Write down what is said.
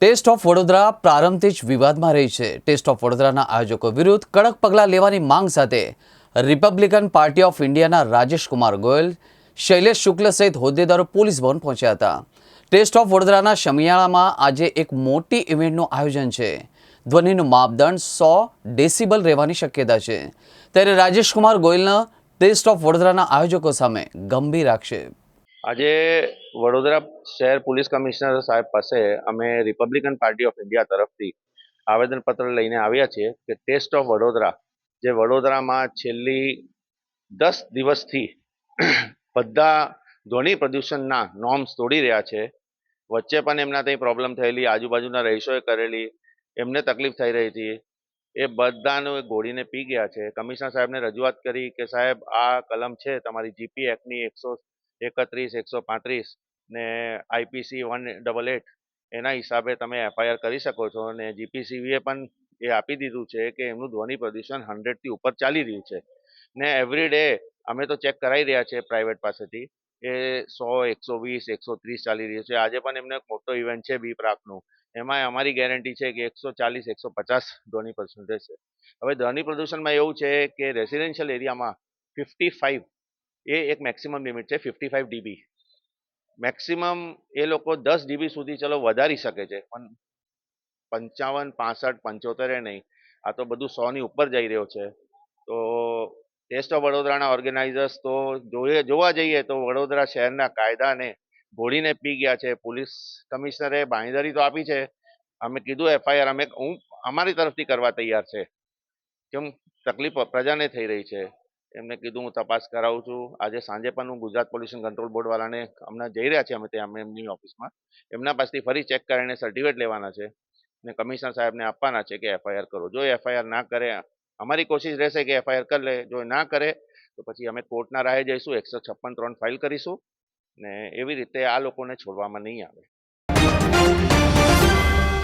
Test of Vadodara પ્રારંભથી જ વિવાદમાં રહી છે. ટેસ્ટ ઓફ વડોદરાના આયોજકો વિરુદ્ધ કડક પગલાં લેવાની માંગ સાથે રિપબ્લિકન પાર્ટી ઓફ ઇન્ડિયાના રાજેશ કુમાર ગોયલ, શૈલેષ શુક્લ સહિત હોદ્દેદારો પોલીસ ભવન પહોંચ્યા હતા. ટેસ્ટ ઓફ વડોદરાના શમિયાળામાં આજે એક મોટી ઇવેન્ટનું આયોજન છે. ધ્વનિનું માપદંડ સો ડેસિબલ રહેવાની શક્યતા છે. ત્યારે રાજેશ કુમાર ગોયલના ટેસ્ટ ઓફ વડોદરાના આયોજકો સામે ગંભીર આક્ષેપ. આજે વડોદરા શહેર પોલીસ કમિશનર સાહેબ પાસે અમે રિપબ્લિકન પાર્ટી ઓફ ઇન્ડિયા તરફથી આવેદનપત્ર લઈને આવ્યા છીએ કે ટેસ્ટ ઓફ વડોદરા, જે વડોદરામાં છેલ્લી દસ દિવસથી બધા ધ્વનિ પ્રદૂષણના નોર્મ્સ તોડી રહ્યા છે. વચ્ચે પણ એમના ત્યાં પ્રોબ્લેમ થયેલી, આજુબાજુના રહીશોએ કરેલી, એમને તકલીફ થઈ રહી હતી. એ બધાનું એ ગોળીને પી ગયા છે. કમિશનર સાહેબને રજૂઆત કરી કે સાહેબ, આ કલમ છે, તમારી જીપી એક્ટની એકસો એકત્રીસ, એકસો પાંત્રીસ ને આઈપીસી વન ડબલ એટ એના હિસાબે તમે એફઆઈઆર કરી શકો છો અને જીપીસીવીએ પણ એ આપી દીધું છે કે એમનું ધ્વનિ પ્રદૂષણ હંડ્રેડથી ઉપર ચાલી રહ્યું છે. ને એવરી ડે અમે તો ચેક કરાવી રહ્યા છે પ્રાઇવેટ પાસેથી એ સો, એકસો વીસ, એકસો ત્રીસ ચાલી રહ્યું છે. આજે પણ એમને મોટો ઇવેન્ટ છે બી પ્રાકનું એમાં અમારી ગેરંટી છે કે એકસો ચાલીસ, એકસો પચાસ ધ્વનિ પ્રદૂષણ રહેશે. હવે ધ્વનિ પ્રદૂષણમાં એવું છે કે રેસિડેન્શિયલ એરિયામાં ફિફ્ટી ફાઇવ એ એક મેક્સિમમ લિમિટ છે ફિફ્ટી ફાઇવ ડીબી મેક્સિમમ એ લોકો દસ ડીબી સુધી ચલો વધારી શકે છે. પણ પંચાવન, પાસઠ, પંચોતેરે નહીં. આ તો બધું સોની ઉપર જઈ રહ્યો છે. તો ટેસ્ટ ઓફ વડોદરાના ઓર્ગેનાઇઝર્સ તો જોઈએ, જોવા જઈએ તો વડોદરા શહેરના કાયદાને ભોળીને પી ગયા છે. પોલીસ કમિશનરે બાંયધરી તો આપી છે. અમે કીધું એફઆઈઆર અમે હું અમારી તરફથી કરવા તૈયાર છે. કેમ તકલીફ પ્રજાને થઈ રહી છે. એમને કીધું, હું તપાસ કરાવું છું. આજે સાંજે પણ હું ગુજરાત પોલ્યુશન કંટ્રોલ બોર્ડવાળાને હમણાં જઈ રહ્યા છીએ અમે ત્યાં એમની ઓફિસમાં. એમના પાસેથી ફરી ચેક કરીને સર્ટિફિકેટ લેવાના છે ને કમિશનર સાહેબને આપવાના છે કે એફઆઈઆર કરો. જો એફઆઈઆર ના કરે, અમારી કોશિશ રહેશે કે એફઆઈઆર કરી લે. જો ના કરે, તો પછી અમે કોર્ટના રાહે જઈશું. એકસો છપ્પન ત્રણ ફાઇલ કરીશું ને એવી રીતે આ લોકોને છોડવામાં નહીં આવે.